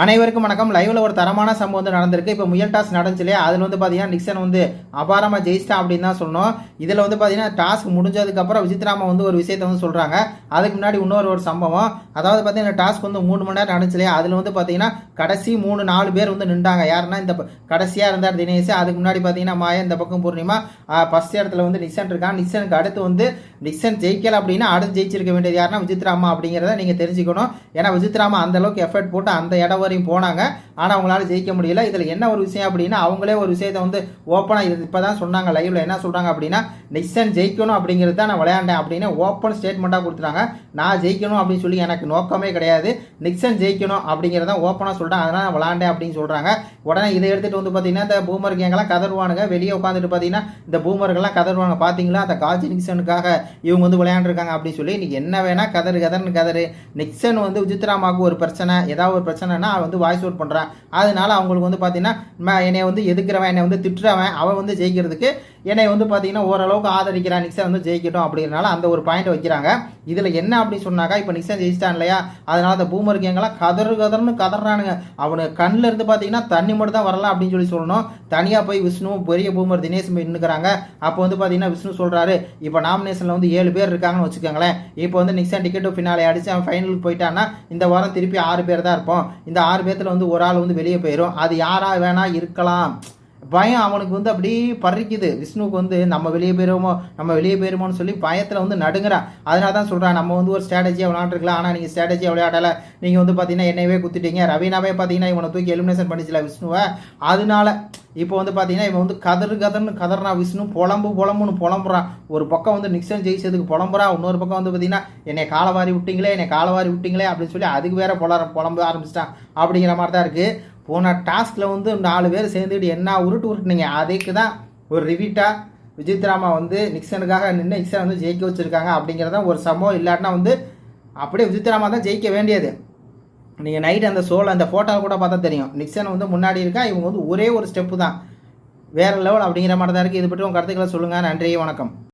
அனைவருக்கும் வணக்கம். லைவ்ல ஒரு தரமான சம்பவம் வந்து நடந்திருக்கு. இப்போ முயல் டாஸ் நடந்துச்சு இல்லையா அதில் வந்து பார்த்தீங்கன்னா நிக்சன் வந்து அபாரமாக ஜெயிச்சிட்டான் அப்படின்னு தான் சொன்னோம் இதில் வந்து பார்த்தீங்கன்னா டாஸ்க் முடிஞ்சதுக்கப்புறம் விஜித்ராமா வந்து ஒரு விஷயத்தை வந்து சொல்கிறாங்க அதுக்கு முன்னாடி இன்னொரு ஒரு சம்பவம். அதாவது பார்த்தீங்கன்னா டாஸ்க் வந்து மூணு மணி நேரம் நடந்துச்சு இல்லையா அதில் வந்து பார்த்தீங்கன்னா கடைசி மூணு நாலு பேர் வந்து நின்றாங்க. யாருன்னா இந்த கடைசியாக இருந்தார் தினேஷ். அதுக்கு முன்னாடி பார்த்தீங்கன்னா மாயா இந்த பக்கம் பூர்ணிமா. ஃபர்ஸ்ட் இடத்துல வந்து நிக்சன் இருக்கான். நிக்சனுக்கு அடுத்து வந்து நிக்சன் ஜெயிக்கல அப்படின்னா அடுத்து ஜெயிச்சிருக்க வேண்டியது யாருன்னா விசித்ராமா அப்படிங்கிறத நீங்கள் தெரிஞ்சுக்கணும். ஏன்னா விசித்ராமா ராமா அந்தளவுக்கு எஃபர்ட் போட்டு அந்த இடம் வரையும் போனாங்க. ஆனால் அவங்களால ஜெயிக்க முடியல. இதில் என்ன ஒரு விஷயம் அப்படின்னா அவங்களே ஒரு விஷயத்தை வந்து ஓப்பனாக இது இப்போ தான் சொன்னாங்க லைவில் என்ன சொல்கிறாங்க அப்படின்னா நிக்சன் ஜெயிக்கணும் அப்படிங்கிறது தான் நான் விளையாண்டேன் அப்படின்னு ஓப்பன் ஸ்டேட்மெண்ட்டாக கொடுத்துட்டாங்க. நான் ஜெயிக்கணும் அப்படின்னு சொல்லி எனக்கு நோக்கமே கிடையாது. நிக்சன் ஜெயிக்கணும் அப்படிங்கிறத ஓப்பனாக சொல்லிட்டேன் அதனால் நான் விளையாண்டேன் அப்படின்னு சொல்கிறாங்க உடனே இதை எடுத்துகிட்டு வந்து பார்த்தீங்கன்னா இந்த பூமர் கேங்கெல்லாம் கதருவானுங்க வெளியே உட்காந்துட்டு பார்த்தீங்கன்னா இந்த பூமர்கள்லாம் கதருவாங்க பார்த்தீங்களா அந்த காஜி நிக்சனுக்காக இவங்க வந்து விளையாண்டுருக்காங்க அப்படின்னு சொல்லி இன்றைக்கி என்ன வேணால் கதறு கதர்னு கதறு. நிக்சன் வந்து விஜித்ராமாவுக்கு ஒரு பிரச்சனை. ஏதாவது ஒரு பிரச்சனைனா அவன் வந்து வாய்ஸ் அவுட் பண்ணுறான் அதனால அவங்களுக்கு வந்து பார்த்தீங்கன்னா என்னை வந்து எதுக்குறவன்? என்னை வந்து திட்டுறவன். அவன் வந்து ஜெயிக்கிறதுக்கு என்னை வந்து பார்த்தீங்கன்னா ஓரளவுக்கு ஆதரிக்கிறான் நிக்சன் வந்து ஜெயிக்கட்டும் அப்படிங்கிறனால அந்த ஒரு பாயிண்ட் வைக்கிறாங்க. இதில் என்ன அப்படின்னு சொன்னாக்கா இப்போ நிக்சன் ஜெயிச்சிட்டான் இல்லையா? அதனால அந்த பூமர் கேங்கெல்லாம் கதறு கதர்னு கதறானுங்க. அவனு கண்ணில் இருந்து பார்த்தீங்கன்னா தண்ணி மட்டும் தான் வரலாம் அப்படின்னு சொல்லி சொல்லணும். தனியாக போய் விஷ்ணு பெரிய பூமர் தினேஷ் போய் நின்றுக்கிறாங்க அப்போ வந்து பார்த்தீங்கன்னா விஷ்ணு சொல்கிறாரு இப்போ நாமினேஷனில் வந்து ஏழு பேர் இருக்காங்கன்னு வச்சுக்கோங்களேன். இப்போ வந்து நிக்சன் டிக்கெட்டு ஃபினாலே அடிச்சு அவன் ஃபைனலுக்கு போயிட்டான்னா இந்த வாரம் திருப்பி ஆறு பேர் தான் இருப்போம். இந்த ஆறு பேர்த்தில் வந்து ஒரு ஆள் வந்து வெளியே போயிடும் அது யாராக வேணால் இருக்கலாம். பயம் அவனுக்கு வந்து அப்படியே பறிக்குது. விஷ்ணுவுக்கு வந்து நம்ம வெளியே போயிருவோமோ நம்ம வெளியே போயிருமோன்னு சொல்லி பயத்தில் வந்து நடுங்கிறான் அதனால தான் சொல்கிறான் நம்ம வந்து ஒரு ஸ்ட்ராட்டஜியாக விளையாண்டுருக்கலாம். ஆனால் நீங்கள் ஸ்ட்ராட்டஜியாக விளையாடலை. நீங்கள் வந்து பார்த்தீங்கன்னா என்னையவே குத்திட்டீங்க. ரவீனாவே பார்த்தீங்கன்னா இவனை தூக்கி எலிமினேஷன் பண்ணிச்சில விஷ்ணுவை. அதனால இப்போ வந்து பார்த்தீங்கன்னா இவன் வந்து கதறு கதர்னு கதறான் விஷ்ணு புலம்பு புலம்புன்னு புலம்புறான் ஒரு பக்கம் வந்து நிக்சன் ஜெயிச்சதுக்கு புலம்புறான் இன்னொரு பக்கம் வந்து பார்த்தீங்கன்னா என்னை காலவாரி விட்டீங்களே என்னை காலவாரி விட்டீங்களே அப்படின்னு சொல்லி அதுக்கு வேற புலர புலம்ப ஆரம்பிச்சிட்டான். அப்படிங்கிற மாதிரி தான் இருக்குது போன டாஸ்கில் வந்து நாலு பேர் சேர்ந்துக்கிட்டு என்ன உருட்டு உருட்டுனீங்க? அதுக்கு தான் ஒரு ரிவீட்டாக விஜித்ராமா வந்து நிக்சனுக்காக நின்று நிக்சன் வந்து ஜெயிக்க வச்சுருக்காங்க அப்படிங்கிறத ஒரு சம்பவம் இல்லாட்டினா வந்து அப்படியே விஜித்ராமா தான் ஜெயிக்க வேண்டியது. நீங்கள் நைட் அந்த ஷோவில் அந்த ஃபோட்டோ கூட பார்த்தா தெரியும். நிக்சன் வந்து முன்னாடி இருக்கா? இவங்க வந்து ஒரே ஒரு ஸ்டெப்பு தான். வேறு லெவல் அப்படிங்கிற மாதிரி தான் இருக்குது இது பற்றி உங்கள் கருத்துக்களை சொல்லுங்கள் நன்றி வணக்கம்.